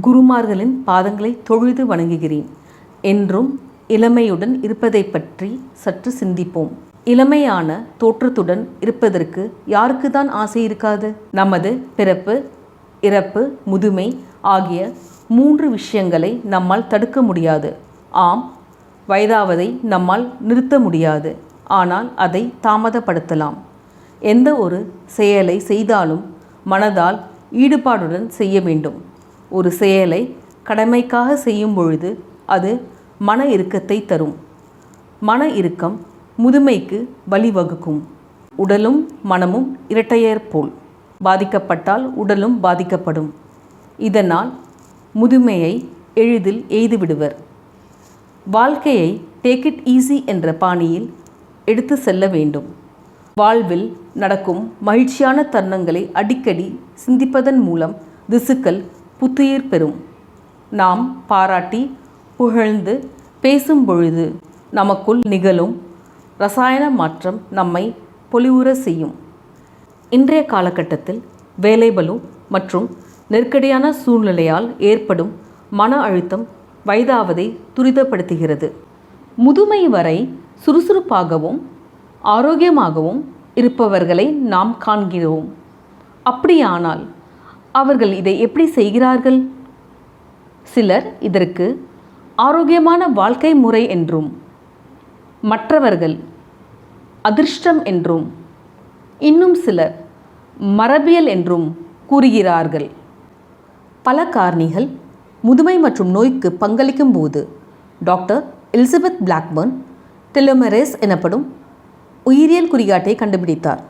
குருமார்களின் பாதங்களை தொழுது வணங்குகிறேன். என்றும் இளமையுடன் இருப்பதைப் பற்றி சற்று சிந்திப்போம். இளமையான தோற்றத்துடன் இருப்பதற்கு யாருக்கு தான் ஆசை இருக்காது? நமது பிறப்பு இறப்பு முதுமை ஆகிய மூன்று விஷயங்களை நம்மால் தடுக்க முடியாது. ஆம் வயதாவதை நம்மால் நிறுத்த முடியாது. ஆனால் அதை தாமதப்படுத்தலாம். எந்த ஒரு செயலை செய்தாலும் மனதால் ஈடுபாடுடன் செய்ய வேண்டும். ஒரு செயலை கடமைக்காக செய்யும் பொழுது அது மன இறுக்கத்தை தரும். மன இறுக்கம் முதுமைக்கு வழிவகுக்கும் உடலும் மனமும் இரட்டையர் போல். பாதிக்கப்பட்டால் உடலும் பாதிக்கப்படும். இதனால் முதுமையை எளிதில் எய்துவிடுவர் வாழ்க்கையை டேக் இட் ஈஸி என்ற பாணியில் எடுத்து செல்ல வேண்டும். வாழ்வில் நடக்கும் மகிழ்ச்சியான தருணங்களை அடிக்கடி சிந்திப்பதன் மூலம் திசுக்கள் புத்துயிர் பெறும். நாம் பாராட்டி புகழ்ந்து பேசும் பொழுது நமக்குள் நிகழும் ரசாயன மாற்றம் நம்மை பொலிவுற செய்யும். இன்றைய காலகட்டத்தில் வேலைபளு மற்றும் நெருக்கடியான சூழ்நிலையால் ஏற்படும் மன அழுத்தம் வயதாவதை துரிதப்படுத்துகிறது. முதுமை வரை சுறுசுறுப்பாகவும் ஆரோக்கியமாகவும் இருப்பவர்களை நாம் காண்கிறோம். அப்படியானால் அவர்கள் இதை எப்படி செய்கிறார்கள்? சிலர் இதற்கு ஆரோக்கியமான வாழ்க்கை முறை என்றும் மற்றவர்கள் அதிர்ஷ்டம் என்றும் இன்னும் சிலர் மரபியல் என்றும் கூறுகிறார்கள். பல காரணிகள் முதுமை மற்றும் நோய்க்கு பங்களிக்கும் போது டாக்டர் எலிசபெத் பிளாக்பர்ன் டெலோமெரேஸ் எனப்படும் உயிரியல் குறிகாட்டை கண்டுபிடித்தார்.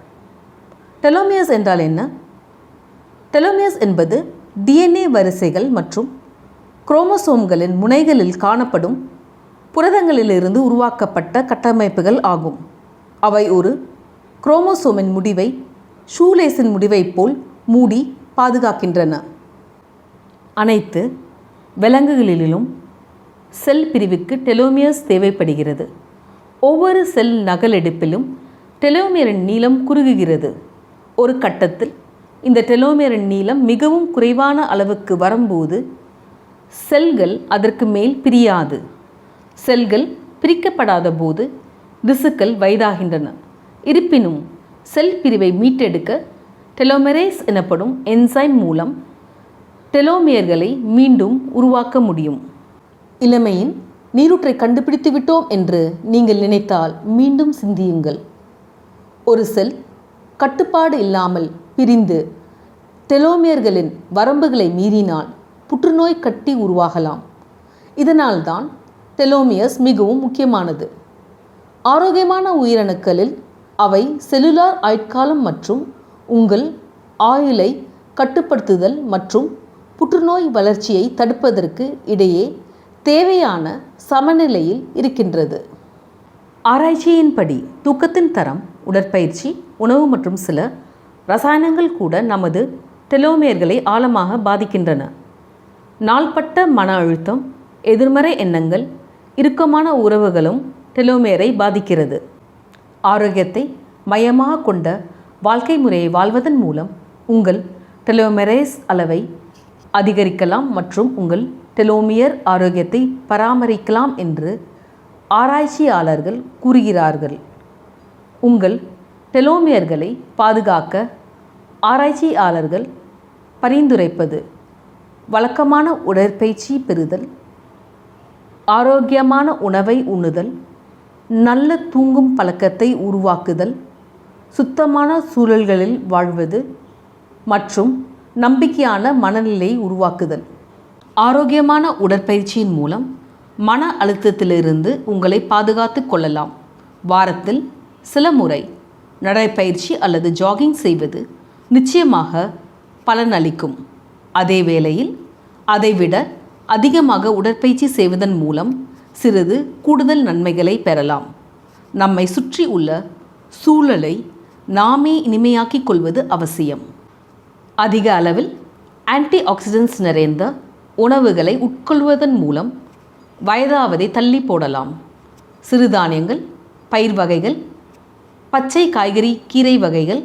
டெலோமியஸ் என்றால் என்ன? டெலோமியஸ் என்பது டிஎன்ஏ வரிசைகள் மற்றும் குரோமோசோம்களின் முனைகளில் காணப்படும் புரதங்களிலிருந்து உருவாக்கப்பட்ட கட்டமைப்புகள் ஆகும். அவை ஒரு குரோமோசோமின் முடிவை ஷூலேஸின் முடிவைப் போல் மூடி பாதுகாக்கின்றன. அனைத்து விலங்குகளிலும் செல் பிரிவுக்கு டெலோமியஸ் தேவைப்படுகிறது. ஒவ்வொரு செல் நகலெடுப்பிலும் டெலோமியரின் நீளம் குறுகுகிறது. ஒரு கட்டத்தில் இந்த டெலோமேரின் நீளம் மிகவும் குறைவான அளவுக்கு வரும்போது செல்கள் அதற்கு மேல் பிரியாது. செல்கள் பிரிக்கப்படாத போது திசுக்கள் வயதாகின்றன. இருப்பினும் செல் பிரிவை மீட்டெடுக்க டெலோமெரேஸ் எனப்படும் என்சைம் மூலம் டெலோமியர்களை மீண்டும் உருவாக்க முடியும். இளமையின் நீரூற்றை கண்டுபிடித்து விட்டோம் என்று நீங்கள் நினைத்தால் மீண்டும் சிந்தியுங்கள். ஒரு செல் கட்டுப்பாடு இல்லாமல் பிரிந்து டெலோமியர்களின் வரம்புகளை மீறினால் புற்றுநோய் கட்டி உருவாகலாம். இதனால்தான் டெலோமியஸ் மிகவும் முக்கியமானது. ஆரோக்கியமான உயிரணுக்களில் அவை செல்லுலார் ஆயுட்காலம் மற்றும் உங்கள் ஆயுளை கட்டுப்படுத்துதல் மற்றும் புற்றுநோய் வளர்ச்சியை தடுப்பதற்கு இடையே தேவையான சமநிலையில் இருக்கின்றது. ஆராய்ச்சியின்படி தூக்கத்தின் தரம் உடற்பயிற்சி உணவு மற்றும் சில ரசாயனங்கள் கூட நமது டெலோமியர்களை ஆழமாக பாதிக்கின்றன. நாள்பட்ட மன அழுத்தம் எதிர்மறை எண்ணங்கள் இறுக்கமான உறவுகளும் டெலோமியரை பாதிக்கிறது. ஆரோக்கியத்தை மையமாக கொண்ட வாழ்க்கை முறையை வாழ்வதன் மூலம் உங்கள் டெலோமெரேஸ் அளவை அதிகரிக்கலாம் மற்றும் உங்கள் டெலோமியர் ஆரோக்கியத்தை பராமரிக்கலாம் என்று ஆராய்ச்சியாளர்கள் கூறுகிறார்கள். உங்கள் டெலோமியர்களை பாதுகாக்க ஆராய்ச்சியாளர்கள் பரிந்துரைப்பது வழக்கமான உடற்பயிற்சி பெறுதல் ஆரோக்கியமான உணவை உண்ணுதல் நல்ல தூங்கும் பழக்கத்தை உருவாக்குதல் சுத்தமான சூழல்களில் வாழ்வது மற்றும் நம்பிக்கையான மனநிலையை உருவாக்குதல். ஆரோக்கியமான உடற்பயிற்சியின் மூலம் மன அழுத்தத்திலிருந்து உங்களை பாதுகாத்து கொள்ளலாம். வாரத்தில் சில முறை நடைப்பயிற்சி அல்லது ஜாகிங் செய்வது நிச்சயமாக பலனளிக்கும். அதே வேளையில் அதைவிட அதிகமாக உடற்பயிற்சி செய்வதன் மூலம் சிறிது கூடுதல் நன்மைகளை பெறலாம். நம்மை சுற்றி உள்ள சூழலை நாமே இனிமையாக்கிக் கொள்வது அவசியம். அதிக அளவில் ஆன்டி ஆக்சிடென்ட்ஸ் நிறைந்த உணவுகளை உட்கொள்வதன் மூலம் வயதாவதை தள்ளி போடலாம். சிறுதானியங்கள் பயிர் வகைகள் பச்சை காய்கறி கீரை வகைகள்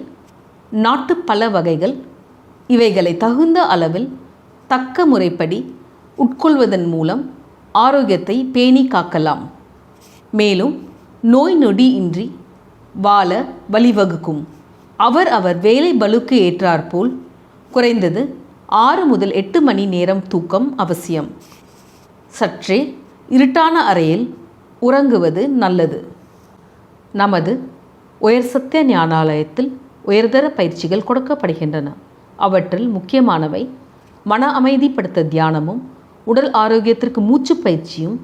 நாட்டுப் பழ வகைகள் இவைகளை தகுந்த அளவில் தக்க முறைப்படி உட்கொள்வதன் மூலம் ஆரோக்கியத்தை பேணி காக்கலாம். மேலும் நோய் நொடி இன்றி வாழ வழிவகுக்கும். அவர் அவர் வேலை பலுக்கு ஏற்றாற்போல் குறைந்தது ஆறு முதல் எட்டு மணி நேரம் தூக்கம் அவசியம். சற்றே இருட்டான அறையில் உறங்குவது நல்லது. நமது உயர் சத்திய ஞானாலயத்தில் உயர்தர பயிற்சிகள் கொடுக்கப்படுகின்றன. அவற்றில் முக்கியமானவை மன அமைதிப்படுத்த தியானமும் உடல் ஆரோக்கியத்திற்கு மூச்சு பயிற்சியும்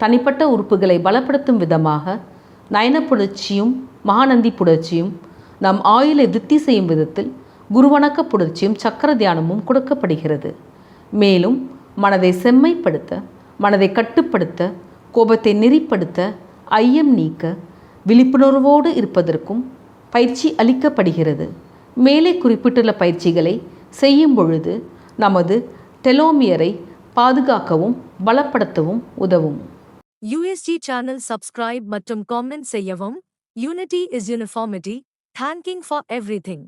தனிப்பட்ட உறுப்புகளை பலப்படுத்தும் விதமாக நயன புணர்ச்சியும் மகாநந்தி புணர்ச்சியும் நம் ஆயுளை விருத்தி செய்யும் விதத்தில் குருவணக்க புணர்ச்சியும் சக்கர தியானமும் கொடுக்கப்படுகிறது. மேலும் மனதை செம்மைப்படுத்த மனதை கட்டுப்படுத்த கோபத்தை நெறிப்படுத்த ஐயம் நீக்க விழிப்புணர்வோடு இருப்பதற்கும் பயிற்சி அளிக்கப்படுகிறது. மேலே குறிப்பிட்டுள்ள பயிற்சிகளை செய்யும் பொழுது நமது டெலோமியரை பாதுகாக்கவும் பலப்படுத்தவும் உதவும். யூஎஸ்டி சேனல் சப்ஸ்கிரைப் மற்றும் காமெண்ட் செய்யவும் unity is uniformity thanking for everything